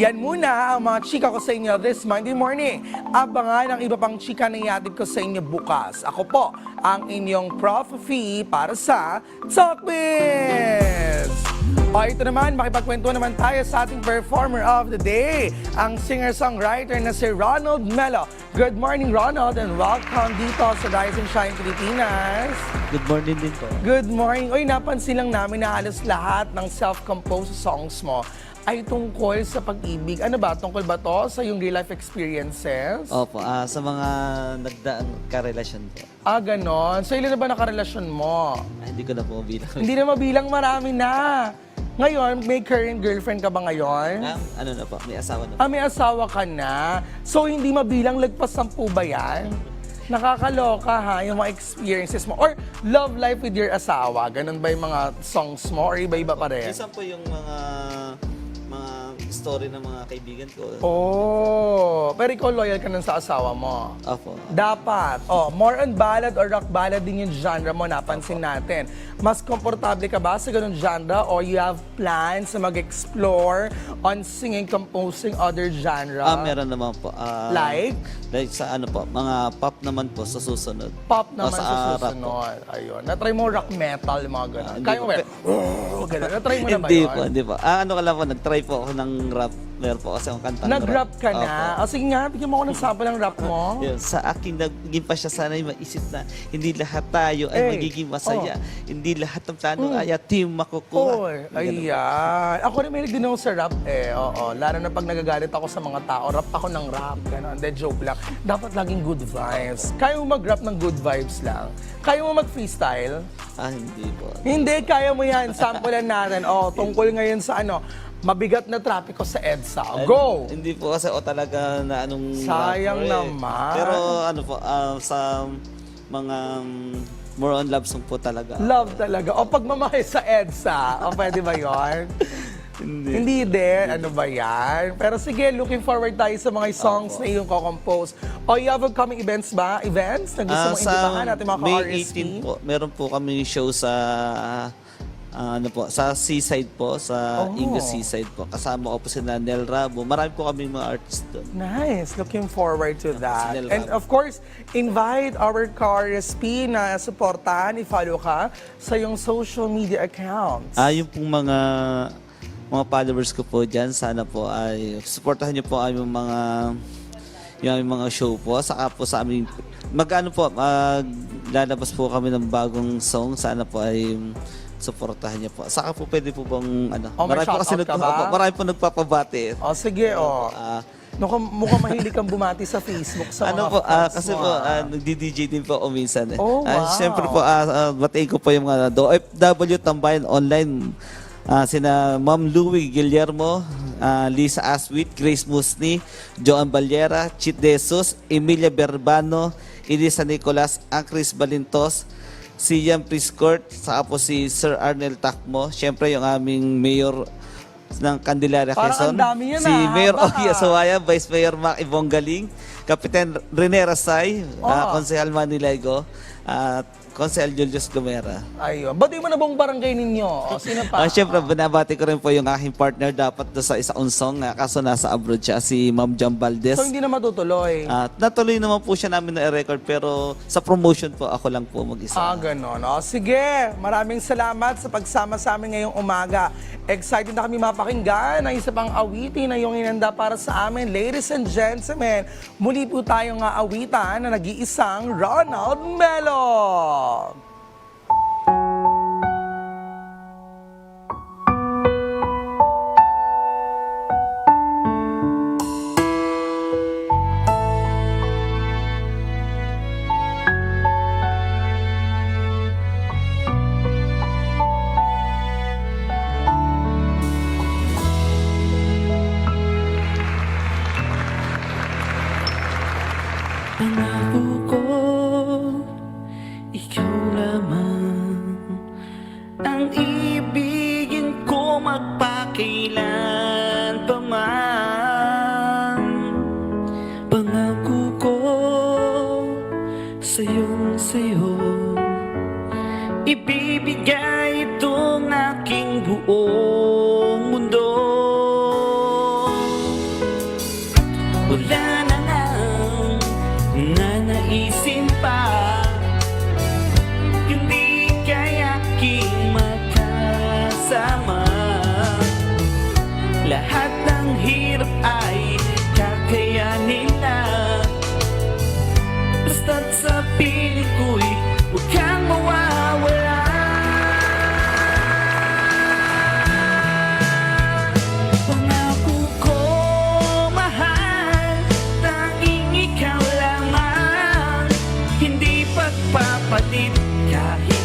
Yan muna ang mga chika ko sa inyo this Monday morning. Abangan ang iba pang chika na iatid ko sa inyo bukas. Ako po, ang inyong Prof. Fee para sa Talk Biz! O ito naman, makipagkwento naman tayo sa ating performer of the day, ang singer-songwriter na si Ronald Mello. Good morning, Ronald, and welcome dito sa Rise and Shine Pilipinas. Good morning din po. Good morning. Oy, napansin lang namin na halos lahat ng self-composed songs mo ay tungkol sa pag-ibig. Ano ba? Tungkol ba to sa yung real life experiences? Opo, ah, sa mga nagdaang karelasyon po. Ah, ganon. So, ilan na ba nakarelasyon mo? Ah, hindi ko na po bilang. Hindi na mabilang marami na. Ngayon, may current girlfriend ka ba ngayon? Ah, ano na po, may asawa na po. Ah, may asawa ka na. So, hindi mabilang lagpas sampu ba yan? Nakakaloka ha, yung mga experiences mo. Or love life with your asawa. Ganun ba yung mga songs mo? Or iba-iba pa rin? Minsan po yung mga mga story ng mga kaibigan ko. Oh, pero ikaw loyal ka nun sa asawa mo. Opo. Dapat. Oh, more on ballad or rock ballad din yung genre mo, napansin natin. Mas komportable ka ba sa ganun genre or you have plans na mag-explore on singing, composing other genre? Ah, meron naman po. Ah, Like? Like sa ano po, mga pop naman po sa susunod. Pop O, naman sa, ah, rap po. susunod. Ayun. Na-try mo rock metal, mga ganun. Ah, Kaya mo? Oh, ganun. Na-try mo na ba Hindi yun? po, hindi po. Ah, ano ka lang po, nag-try po ako ng rap. Meron po kasi akong kantang Nag-rap ka na? O sige nga, bigyan mo ako ng sample ng rap mo. Sa aking naging pa siya sana'y maisip na hindi lahat tayo ay Eh, magiging masaya. oh. Hindi lahat ng plano ay team makukuha. Oy, Ganun. ayan. Ako rin may din ako sa rap eh. Oo, lalo na pag nagagalit ako sa mga tao, rap ako ng rap. Ganon. Hindi, joke lang. Dapat laging good vibes. Kaya mo mag-rap ng good vibes lang. Kaya mo mag-freestyle? Ah, hindi po. Hindi, kaya mo yan. Sampulan natin. Oh, tungkol ngayon sa ano, mabigat na trapiko sa EDSA. Go! Hindi po kasi o talaga na anong Sayang eh. naman. Pero ano po, ah, sa mga um, more on love song po talaga. Love talaga. O pagmamahal sa EDSA. O pwede ba yon? Hindi. Hindi din. Ano ba yan? Pero sige, looking forward tayo sa mga songs na iyong ko-compose. O you have upcoming events ba? Events na gusto Ah, mong imbitahan natin mga May ka-RSP? 18 po, meron po kami show sa ah, ano po, sa Seaside po, sa Oh. Ingo Seaside po. Kasama ko po sila Nel Rabo. Marami po kami mga artists doon. Nice. Looking forward to that. Sinel And of course, invite our ka-RSP na supportahan, i-follow ka sa iyong social media accounts. Ah, yung pong mga mga followers ko po dyan, sana po ay supportahan niyo po aming mga yung aming mga show po. Saka po sa aming magano po, maglalabas po kami ng bagong song. Sana po ay supportahan niyo po. Saka po pwede po bang ano, Oh, may marami po kasi shoutout ka ba? marami po nagpapabati. O sige, o. Ah, Mukhang, mukhang mahilig kang bumati sa Facebook sa ano mga po, ah, fans kasi mo, po, ah. ah, nagdi-DJ din po ako minsan. Eh. Oh, Ah, wow. Siyempre po, ah, ah, batiin ko po yung mga do FW Tambayan Online. Ah, sina Ma'am Louie Guillermo, ah, Lisa Aswit, Grace Musni, Joan Balera, Chit Desus, Emilia Berbano, Elisa Nicolas, Angkris Balintos, si Jan Priscourt, po si Sir Arnel Takmo, siyempre yung aming mayor ng Candelaria, Parang Quezon. ang dami yan, si ah. Mayor. Oki Asawaya, Vice Mayor Mac Ibong Galing, Kapitan Rene Rasay, ah, Konsehal Manilego, at Konsehal Julius Gomera. Ayun. Ba't mo na buong barangay ninyo? O, sino pa? Ah, Siyempre, binabati ko rin po yung aking partner dapat doon sa isa unsong, nga, kaso nasa abroad siya, si Ma'am Jam Valdez. So, hindi na matutuloy. At natuloy naman po siya namin na record pero sa promotion po ako lang po mag-isa. Ah, ganon. O, sige, maraming salamat sa pagsama sa amin ngayong umaga. Excited na kami mapakinggan ang isa pang awitin na yung inanda para sa amin. Ladies and gentlemen, muli po tayong aawitan na nag-iisang Ronald Melo. Pangako ko, Pangako ko, sa'yong sa'yo. Ibibigay itong aking buong Hindi pagpapalit kahit